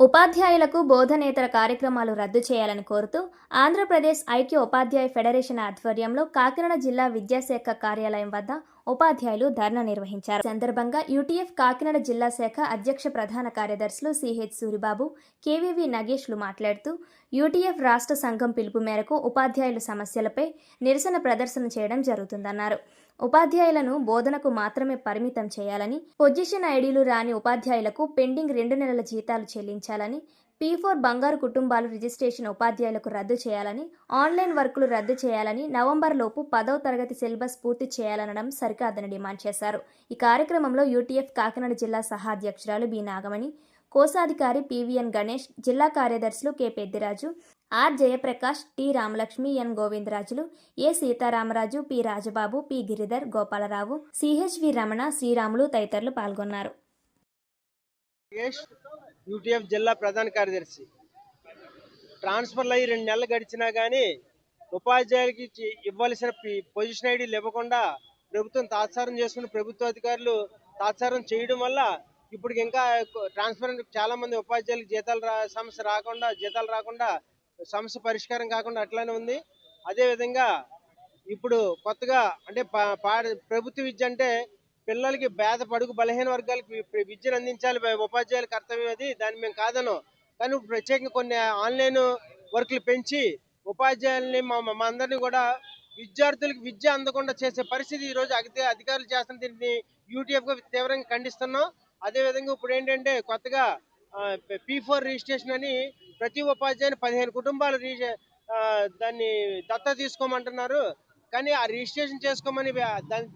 ఉపాధ్యాయులకు బోధనేతర కార్యక్రమాలు రద్దు చేయాలని కోరుతూ ఆంధ్రప్రదేశ్ ఐక్య ఉపాధ్యాయ ఫెడరేషన్ ఆధ్వర్యంలో కాకినాడ జిల్లా విద్యాశాఖ కార్యాలయం వద్ద ఉపాధ్యాయులు ధర్నా నిర్వహించారు. సందర్భంగా యూటీఎఫ్ కాకినాడ జిల్లా శాఖ అధ్యక్ష ప్రధాన కార్యదర్శులు సిహెచ్ సూరిబాబు కేవీవి నగేష్లు మాట్లాడుతూ యూటీఎఫ్ రాష్ట్ర సంఘం పిలుపు మేరకు ఉపాధ్యాయుల సమస్యలపై నిరసన ప్రదర్శన చేయడం జరుగుతుందన్నారు. ఉపాధ్యాయులను బోధనకు మాత్రమే పరిమితం చేయాలని పొజిషన్ ఐడీలు రాని ఉపాధ్యాయులకు పెండింగ్ రెండు నెలల జీతాలు చెల్లించాలని పీ ఫోర్ బంగారు కుటుంబాలు రిజిస్ట్రేషన్ ఉపాధ్యాయులకు రద్దు చేయాలని ఆన్లైన్ వర్కులు రద్దు చేయాలని నవంబర్ లోపు పదవ తరగతి సిలబస్ పూర్తి చేయాలనడం సరికాదని డిమాండ్ చేశారు. ఈ కార్యక్రమంలో యూటీఎఫ్ కాకినాడ జిల్లా సహా అధ్యక్షురాలు బి నాగమణి కోశాధికారి పివిఎన్ గణేష్ జిల్లా కార్యదర్శులు K Peddiraju R Jayaprakash T Ramalakshmi N Govindarajulu A Sitaramaraju P Rajababu P Giridhar Gopalarao CHV Ramana Sriramulu తదితరులు పాల్గొన్నారు. యూటీఎఫ్ జిల్లా ప్రధాన కార్యదర్శి. ట్రాన్స్ఫర్లు అయ్యి రెండు నెలలు గడిచినా కానీ ఉపాధ్యాయులకి ఇవ్వాల్సిన పొజిషన్ ఐడీలు ఇవ్వకుండా ప్రభుత్వం తాత్సారం చేసుకుని ప్రభుత్వ అధికారులు తాత్సారం చేయడం వల్ల ఇప్పుడు ఇంకా ట్రాన్స్ఫర్ చాలా మంది ఉపాధ్యాయులకు జీతాలు రా సమస్య రాకుండా జీతాలు రాకుండా సమస్య పరిష్కారం కాకుండా అట్లానే ఉంది. అదే విధంగా ఇప్పుడు కొత్తగా అంటే పా- ప్రభుత్వ విద్య అంటే పిల్లలకి పేద పడుగు బలహీన వర్గాలకు విద్యను అందించాలి ఉపాధ్యాయుల కర్తవ్యం అది దాన్ని మేము కాదను కానీ ఇప్పుడు ప్రత్యేకంగా కొన్ని ఆన్లైన్ వర్కులు పెంచి ఉపాధ్యాయుల్ని మా మా అందరినీ కూడా విద్యార్థులకు విద్య అందకుండా చేసే పరిస్థితి ఈ రోజు అధికారులు చేస్తున్న దీన్ని యూటీఎఫ్గా తీవ్రంగా ఖండిస్తున్నాం. అదే విధంగా ఇప్పుడు ఏంటంటే కొత్తగా పీ ఫోర్ రిజిస్ట్రేషన్ అని ప్రతి ఉపాధ్యాయుని పదిహేను కుటుంబాలు రిజి- దాన్ని దత్త తీసుకోమంటున్నారు. కానీ ఆ రిజిస్ట్రేషన్ చేసుకోమని దాని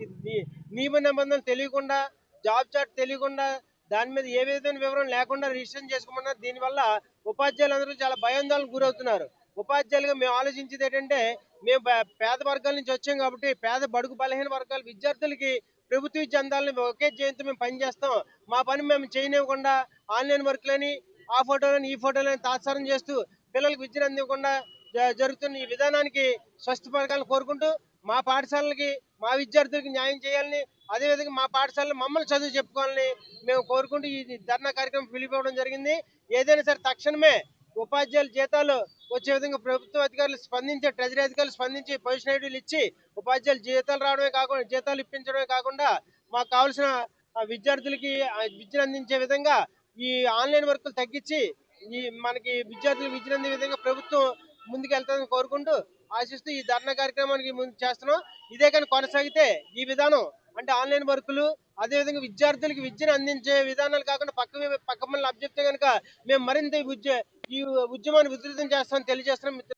నియమ నిబంధనలు తెలియకుండా జాబ్ చార్ట్ తెలియకుండా దాని మీద ఏ విధమైన వివరం లేకుండా రిజిస్ట్రేషన్ చేసుకోమన్నారు. దీనివల్ల ఉపాధ్యాయులందరూ చాలా భయాందోళనకు గురవుతున్నారు. ఉపాధ్యాయులుగా మేము ఆలోచించేది ఏంటంటే మేము పేద వర్గాల నుంచి వచ్చాం కాబట్టి పేద బడుగు బలహీన వర్గాల విద్యార్థులకి ప్రభుత్వ విద్య అందాలని ఒకే జయంతో మేము పనిచేస్తాం మా పని మేము చేయనివ్వకుండా ఆన్లైన్ వర్క్లని ఆ ఫోటోలని ఈ ఫోటోలని తాత్సారం చేస్తూ పిల్లలకు విద్యను అందివ్వకుండా జ- జరుగుతున్న ఈ విధానానికి స్వస్థ పథకాలను కోరుకుంటూ మా పాఠశాలలకి మా విద్యార్థులకి న్యాయం చేయాలని అదేవిధంగా మా పాఠశాలలో మమ్మల్ని చదువు చెప్పుకోవాలని మేము కోరుకుంటూ ఈ ధర్నా కార్యక్రమం పిలిపివ్వడం జరిగింది. ఏదైనా సరే తక్షణమే ఉపాధ్యాయుల జీతాలు వచ్చే విధంగా ప్రభుత్వ అధికారులు స్పందించి ట్రెజరీ అధికారులు స్పందించి పొజిషన్ ఐడీలు ఇచ్చి ఉపాధ్యాయులు జీతాలు రావడమే కాకుండా జీతాలు ఇప్పించడమే కాకుండా మాకు కావాల్సిన విద్యార్థులకి విద్యను అందించే విధంగా ఈ ఆన్లైన్ వర్కులు తగ్గించి ఈ మనకి విద్యార్థులకు విద్యను అందే విధంగా ప్రభుత్వం ముందుకు వెళ్తాదని కోరుకుంటూ ఆశిస్తూ ఈ ధర్నా కార్యక్రమానికి ముందు చేస్తున్నాం. ఇదే కానీ కొనసాగితే ఈ విధానం అంటే ఆన్లైన్ వర్కులు అదే విధంగా విద్యార్థులకి విద్యను అందించే విధానాలు కాకుండా పక్క పక్క మనల్ని అబ్జెక్ట్ కనుక మేము మరింత ఈ ఉద్యమాన్ని ఉధృతం చేస్తామని తెలియజేస్తున్నాం.